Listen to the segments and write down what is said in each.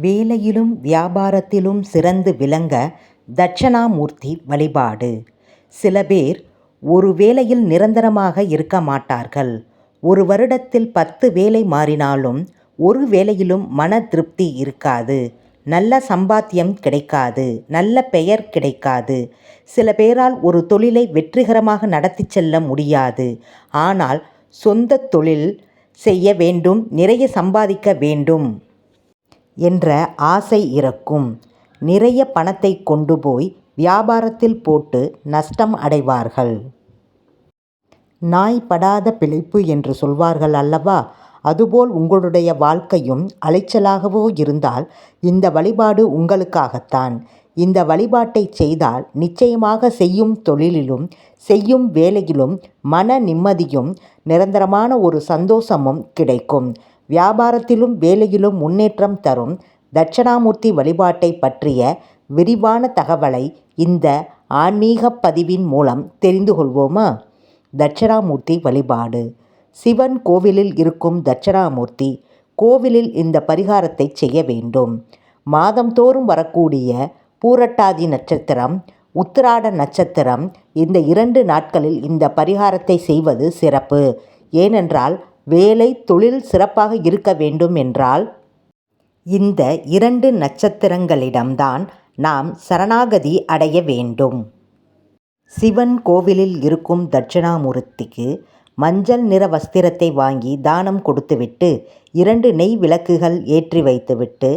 வேலையிலும் வியாபாரத்திலும் சிறந்து விளங்க தட்சணாமூர்த்தி வழிபாடு சில பேர் ஒரு வேலையில் நிரந்தரமாக இருக்க மாட்டார்கள். ஒரு வருடத்தில் பத்து வேலை மாறினாலும் ஒரு வேலையிலும் மன திருப்தி இருக்காது. நல்ல சம்பாத்தியம் கிடைக்காது. நல்ல பெயர் கிடைக்காது. சில பேரால் ஒரு தொழிலை வெற்றிகரமாக நடத்திச் செல்ல முடியாது. ஆனால் சொந்த தொழில் செய்ய வேண்டும் நிறைய சம்பாதிக்க வேண்டும் என்ற ஆசை இருக்கும். நிறைய பணத்தை கொண்டு போய் வியாபாரத்தில் போட்டு நஷ்டம் அடைவார்கள். நாய் படாத பிழைப்பு என்று சொல்வார்கள் அல்லவா அதுபோல் உங்களுடைய வாழ்க்கையும் அலைச்சலாகவோ இருந்தால் இந்த வழிபாடு உங்களுக்காகத்தான். இந்த வழிபாட்டைச் செய்தால் நிச்சயமாக செய்யும் தொழிலிலும் செய்யும் வேலையிலும் மன நிம்மதியும் நிரந்தரமான ஒரு சந்தோஷமும் கிடைக்கும். வியாபாரத்திலும் வேலையிலும் முன்னேற்றம் தரும் தட்சணாமூர்த்தி வழிபாட்டை பற்றிய விரிவான தகவலை இந்த ஆன்மீகப் பதிவின் மூலம் தெரிந்து கொள்வோமா? தட்சணாமூர்த்தி வழிபாடு சிவன் கோவிலில் இருக்கும் தட்சணாமூர்த்தி கோவிலில் இந்த பரிகாரத்தை செய்ய வேண்டும். மாதம்தோறும் வரக்கூடிய பூரட்டாதி நட்சத்திரம் உத்திராட நட்சத்திரம் இந்த இரண்டு நாட்களில் இந்த பரிகாரத்தை செய்வது சிறப்பு. ஏனென்றால் வேலை தொழில் சிறப்பாக இருக்க வேண்டும் என்றால் இந்த இரண்டு நட்சத்திரங்களிடம்தான் நாம் சரணாகதி அடைய வேண்டும். சிவன் கோவிலில் இருக்கும் தட்சணாமூர்த்திக்கு மஞ்சள் நிற வஸ்திரத்தை வாங்கி தானம் கொடுத்துவிட்டு இரண்டு நெய் விளக்குகள் ஏற்றி வைத்துவிட்டு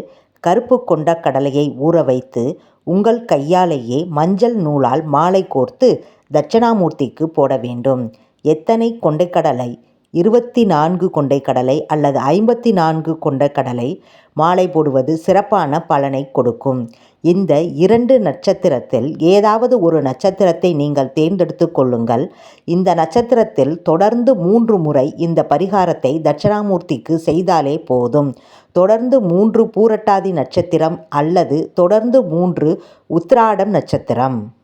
கருப்பு கொண்ட கடலையை ஊற வைத்து உங்கள் கையாலேயே மஞ்சள் நூலால் மாலை கோர்த்து தட்சணாமூர்த்திக்கு போட வேண்டும். எத்தனை கொண்டைக்கடலை இருபத்தி நான்கு கொண்டை கடலை அல்லது ஐம்பத்தி நான்கு கொண்டைக்கடலை மாலை போடுவது சிறப்பான பலனை கொடுக்கும். இந்த இரண்டு நட்சத்திரத்தில் ஏதாவது ஒரு நட்சத்திரத்தை நீங்கள் தேர்ந்தெடுத்து கொள்ளுங்கள். இந்த நட்சத்திரத்தில் தொடர்ந்து மூன்று முறை இந்த பரிகாரத்தை தட்சிணாமூர்த்திக்கு செய்தாலே போதும். தொடர்ந்து மூன்று பூரட்டாதி நட்சத்திரம் அல்லது தொடர்ந்து மூன்று உத்திராடம் நட்சத்திரம்.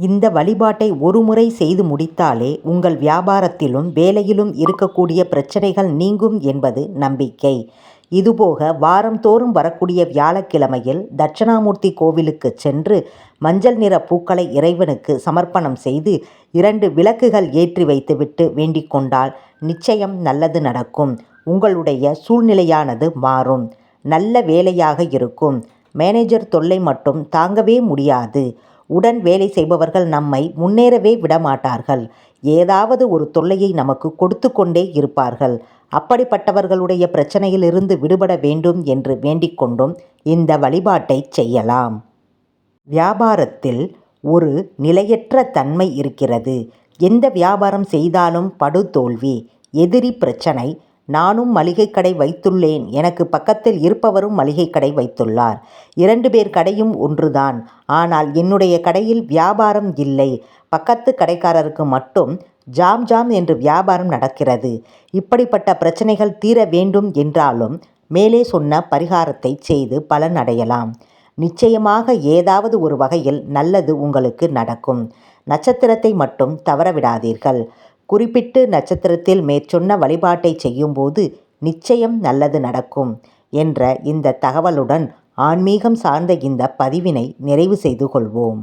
இந்த வழிபாட்டை ஒரு முறை செய்து முடித்தாலே உங்கள் வியாபாரத்திலும் வேலையிலும் இருக்கக்கூடிய பிரச்சனைகள் நீங்கும் என்பது நம்பிக்கை. இதுபோக வாரம்தோறும் வரக்கூடிய வியாழக்கிழமையில் தட்சணாமூர்த்தி கோவிலுக்கு சென்று மஞ்சள் நிற பூக்களை இறைவனுக்கு சமர்ப்பணம் செய்து இரண்டு விளக்குகள் ஏற்றி வைத்துவிட்டு வேண்டிக் கொண்டால் நிச்சயம் நல்லது நடக்கும். உங்களுடைய சூழ்நிலையானது மாறும். நல்ல வேலையாக இருக்கும். மேனேஜர் தொல்லை மட்டும் தாங்கவே முடியாது. உடன் வேலை செய்பவர்கள் நம்மை முன்னேறவே விடமாட்டார்கள். ஏதாவது ஒரு தொல்லையை நமக்கு கொடுத்து கொண்டே இருப்பார்கள். அப்படிப்பட்டவர்களுடைய பிரச்சனையிலிருந்து விடுபட வேண்டும் என்று வேண்டிக்கொண்டும் இந்த வழிபாட்டைச் செய்யலாம். வியாபாரத்தில் ஒரு நிலையற்ற தன்மை இருக்கிறது. எந்த வியாபாரம் செய்தாலும் படுதோல்வி. எதிரி பிரச்சனை நானும் மளிகை கடை வைத்துள்ளேன் எனக்கு பக்கத்தில் இருப்பவரும் மளிகை கடை வைத்துள்ளார். இரண்டு பேர் கடையும் ஒன்றுதான். ஆனால் என்னுடைய கடையில் வியாபாரம் இல்லை. பக்கத்து கடைக்காரருக்கு மட்டும் ஜாம் ஜாம் என்று வியாபாரம் நடக்கிறது. இப்படிப்பட்ட பிரச்சனைகள் தீர வேண்டும் என்றாலும் மேலே சொன்ன பரிகாரத்தை செய்து பலன் அடையலாம். நிச்சயமாக ஏதாவது ஒரு வகையில் நல்லது உங்களுக்கு நடக்கும். நட்சத்திரத்தை மட்டும் தவறவிடாதீர்கள். குறிப்பிட்டு நட்சத்திரத்தில் மேற்சொன்ன வழிபாட்டை செய்யும்போது நிச்சயம் நல்லது நடக்கும் என்ற இந்த தகவலுடன் ஆன்மீகம் சார்ந்த இந்த பதிவினை நிறைவு செய்து கொள்வோம்.